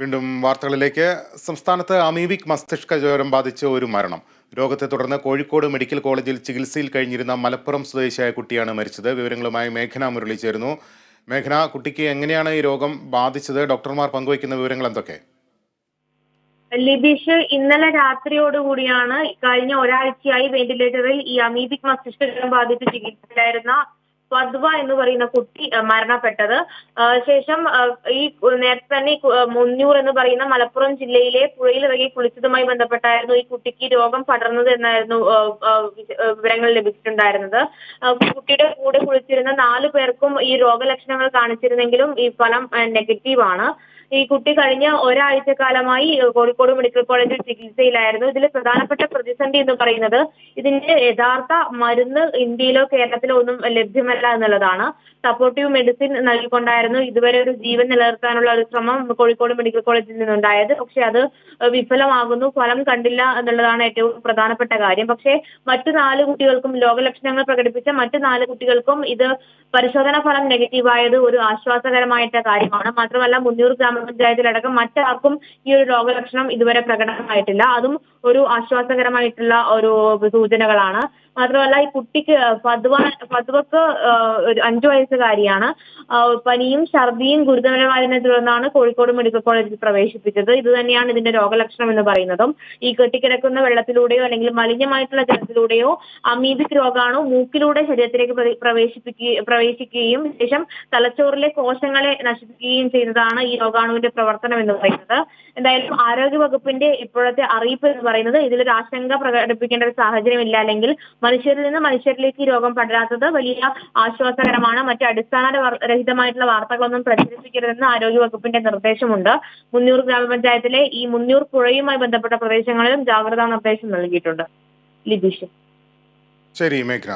വീണ്ടും വാർത്തകളിലേക്ക്. സംസ്ഥാനത്ത് അമീബിക് മസ്തിഷ്ക ജ്വരം ബാധിച്ച് ഒരു മരണം. രോഗത്തെ തുടർന്ന് കോഴിക്കോട് മെഡിക്കൽ കോളേജിൽ ചികിത്സയിൽ കഴിഞ്ഞിരുന്ന മലപ്പുറം സ്വദേശിയായ കുട്ടിയാണ് മരിച്ചത്. വിവരങ്ങളുമായി മേഘന മുരളി ചേരുന്നു. മേഘന കുട്ടിക്ക് എങ്ങനെയാണ് ഈ രോഗം ബാധിച്ചത്? ഡോക്ടർമാർ പങ്കുവയ്ക്കുന്ന വിവരങ്ങൾ എന്തൊക്കെ? ലിബീഷ് ഇന്നലെ രാത്രിയോടുകൂടിയാണ് കഴിഞ്ഞ ഒരാഴ്ചയായി വെന്റിലേറ്ററിൽ ഈ അമീബിക് മസ്തിഷ്കം ബാധിച്ച് ചികിത്സയിലായിരുന്ന പദ്വ എന്ന് പറയുന്ന കുട്ടി മരണപ്പെട്ടത്. ശേഷം ഈ നേരത്തെ തന്നെ ഈ മുന്നൂർ എന്ന് പറയുന്ന മലപ്പുറം ജില്ലയിലെ പുഴയിൽ ഇറങ്ങി കുളിച്ചതുമായി ബന്ധപ്പെട്ടായിരുന്നു ഈ കുട്ടിക്ക് രോഗം പടർന്നത് എന്നായിരുന്നു വിവരങ്ങൾ ലഭിച്ചിട്ടുണ്ടായിരുന്നത്. കുട്ടിയുടെ കൂടെ കുളിച്ചിരുന്ന നാലു പേർക്കും ഈ രോഗലക്ഷണങ്ങൾ കാണിച്ചിരുന്നെങ്കിലും ഈ ഫലം നെഗറ്റീവ് ആണ് ഈ കുട്ടി കഴിഞ്ഞ ഒരാഴ്ച കാലമായി കോഴിക്കോട് മെഡിക്കൽ കോളേജിൽ ചികിത്സയിലായിരുന്നു. ഇതിൽ പ്രധാനപ്പെട്ട പ്രതിസന്ധി എന്ന് പറയുന്നത് ഇതിന്റെ യഥാർത്ഥ മരുന്ന് ഇന്ത്യയിലോ കേരളത്തിലോ ഒന്നും ലഭ്യമല്ല എന്നുള്ളതാണ്. സപ്പോർട്ടീവ് മെഡിസിൻ നൽകിക്കൊണ്ടായിരുന്നു ഇതുവരെ ഒരു ജീവൻ നിലനിർത്താനുള്ള ഒരു ശ്രമം കോഴിക്കോട് മെഡിക്കൽ കോളേജിൽ നിന്നുണ്ടായത്. പക്ഷെ അത് വിഫലമാകുന്നു. ഫലം കണ്ടില്ല എന്നുള്ളതാണ് ഏറ്റവും പ്രധാനപ്പെട്ട കാര്യം. പക്ഷേ മറ്റു നാല് കുട്ടികൾക്കും രോഗലക്ഷണങ്ങൾ പ്രകടിപ്പിച്ച മറ്റു നാല് കുട്ടികൾക്കും ഇത് പരിശോധനാ ഫലം നെഗറ്റീവ് ആയത് ഒരു ആശ്വാസകരമായിട്ട കാര്യമാണ്. മാത്രമല്ല മുന്നൂർ ഗ്രാമപഞ്ചായത്തിലടക്കം മറ്റാർക്കും ഈ ഒരു രോഗലക്ഷണം ഇതുവരെ പ്രകടമായിട്ടില്ല. അതും ഒരു ആശ്വാസകരമായിട്ടുള്ള ഒരു സൂചനകളാണ്. മാത്രമല്ല ഈ കുട്ടിക്ക് പദ്വ ഫതുവക്ക് ഒരു അഞ്ചു വയസ്സുകാരിയാണ് പനിയും ഛർദിയും ഗുരുതരമായതിനെ തുടർന്നാണ് കോഴിക്കോട് മെഡിക്കൽ കോളേജിൽ പ്രവേശിപ്പിച്ചത്. ഇത് തന്നെയാണ് ഇതിന്റെ രോഗലക്ഷണം എന്ന് പറയുന്നതും. ഈ കെട്ടിക്കിടക്കുന്ന വെള്ളത്തിലൂടെയോ അല്ലെങ്കിൽ മലിനമായിട്ടുള്ള ജലത്തിലൂടെയോ അമീബിക് രോഗാണോ മൂക്കിലൂടെ ശരീരത്തിലേക്ക് പ്രവേശിപ്പിക്കുക പ്രവേശിക്കുകയും ശേഷം തലച്ചോറിലെ കോശങ്ങളെ നശിപ്പിക്കുകയും ചെയ്യുന്നതാണ് ഈ രോഗാണുവിന്റെ പ്രവർത്തനം എന്ന് പറയുന്നത്. എന്തായാലും ആരോഗ്യ വകുപ്പിന്റെ ഇപ്പോഴത്തെ അറിയിപ്പ് എന്ന് പറയുന്നത് ഇതിലൊരു ആശങ്ക പ്രകടിപ്പിക്കേണ്ട ഒരു സാഹചര്യം ഇല്ല അല്ലെങ്കിൽ മനുഷ്യരിൽ നിന്ന് മനുഷ്യരിലേക്ക് ഈ രോഗം പടരാത്തത് വലിയ ആശ്വാസകരമാണ്. മറ്റ് അടിസ്ഥാന രഹിതമായിട്ടുള്ള വാർത്തകളൊന്നും പ്രചരിപ്പിക്കരുതെന്ന് ആരോഗ്യ വകുപ്പിന്റെ നിർദ്ദേശമുണ്ട്. മുന്നൂർ ഗ്രാമപഞ്ചായത്തിലെ ഈ മുന്നൂർ പുഴയുമായി ബന്ധപ്പെട്ട പ്രദേശങ്ങളിലും ജാഗ്രതാ നിർദ്ദേശം നൽകിയിട്ടുണ്ട്. ലിബിഷ് ശരി മേഘന.